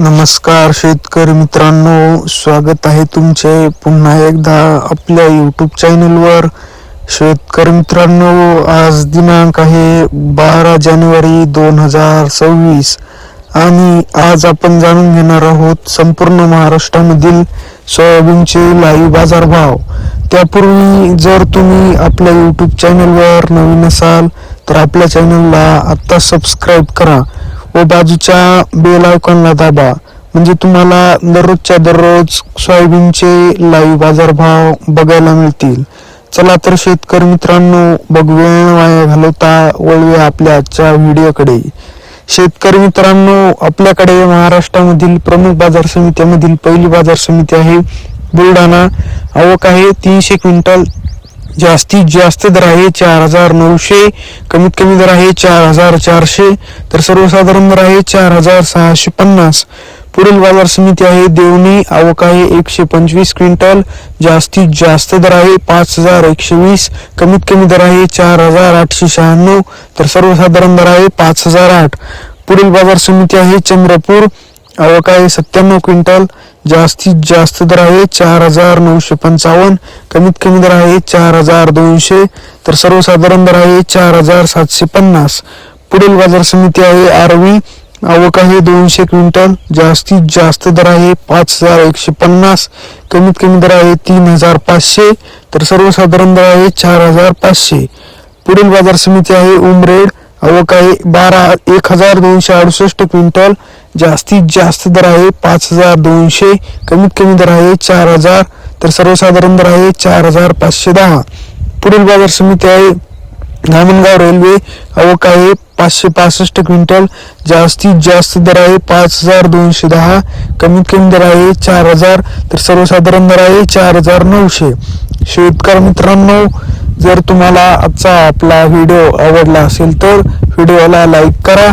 नमस्कार शेतकरी मित्रांनो स्वागत आहे तुमचे पुन्हा एकदा आपल्या यूट्यूब चॅनलवर शेतकरी मित्रांनो आज दिनांक आहे बारा जानेवारी दोन हजार सव्वीस आणि आज आपण जाणून घेणार आहोत संपूर्ण महाराष्ट्रामधील सोयाबीनचे लाईव्ह बाजारभाव. त्यापूर्वी जर तुम्ही आपल्या यूट्यूब चॅनलवर नवीन असाल तर आपल्या चॅनलला आत्ता सबस्क्राईब करा. व बाजूच्या बेल आयकॉनला दाबा. म्हणजे तुम्हाला दररोजच्या दररोज सोयाबीनचे लाईव्ह बाजारभाव बघायला मिळतील. चला तर शेतकरी मित्रांनो बघ वेळ वाया घालवता वळूया आपल्या आजच्या व्हिडिओकडे. शेतकरी मित्रांनो आपल्याकडे महाराष्ट्रामधील प्रमुख बाजार समित्यामधील पहिली बाजार समिती आहे बुलढाणा. आवक आहे तीनशे क्विंटल जास्तीत जास्त दर आहे चार हजार नऊशे कमीत कमी दर आहे चार हजार चारशे तर सर्वसाधारण दर आहे चार हजार सहाशे पन्नास. पुढील बाजार समिती आहे देवणी आवक आहे एकशे पंचवीस क्विंटल जास्तीत जास्त दर आहे पाच हजार एकशे वीस कमीत कमी दर आहे चार हजार आठशे शहाण्णव तर सर्वसाधारण दर आहे पाच हजार आठ. पुढील बाजार समिती आहे चंद्रपूर अवकाळी आहे सत्त्याण्णव क्विंटल? जास्तीत जास्त दर आहे चार हजार नऊशे पंचावन्न. कमीत कमी दर आहे चार हजार दोनशे. तर सर्वसाधारण दर आहे चार हजार सातशे पन्नास. पुढील बाजार समिती आहे आरवी आवक आहे दोनशे क्विंटल? जास्तीत जास्त दर आहे पाच हजार एकशे पन्नास. कमीत कमी दर आहे तीन हजार पाचशे. तर सर्वसाधारण दर आहे चार हजार पाचशे. पुढील बाजार समिती आहे उमरेड. आवक आहे बारा एक हजार दोनशे अडुसष्ट क्विंटल. जास्तीत जास्त दर आहे पाच हजार दोनशे कमीत कमी दर आहे चार हजार तर सर्वसाधारण दर आहे चार हजार पाचशे दहा. पुढील बाजार समिती आहे धामणगाव रेल्वे अवक आहे पाचशे पासष्ट क्विंटल जास्तीत जास्त दर आहे पाच हजार दोनशे दहा कमीत कमी दर आहे चार हजार तर सर्वसाधारण दर आहे चार हजार नऊशे. शेतकरी मित्रांनो जर तुम्हाला आजचा आपला व्हिडिओ आवडला असेल तर व्हिडिओला लाईक करा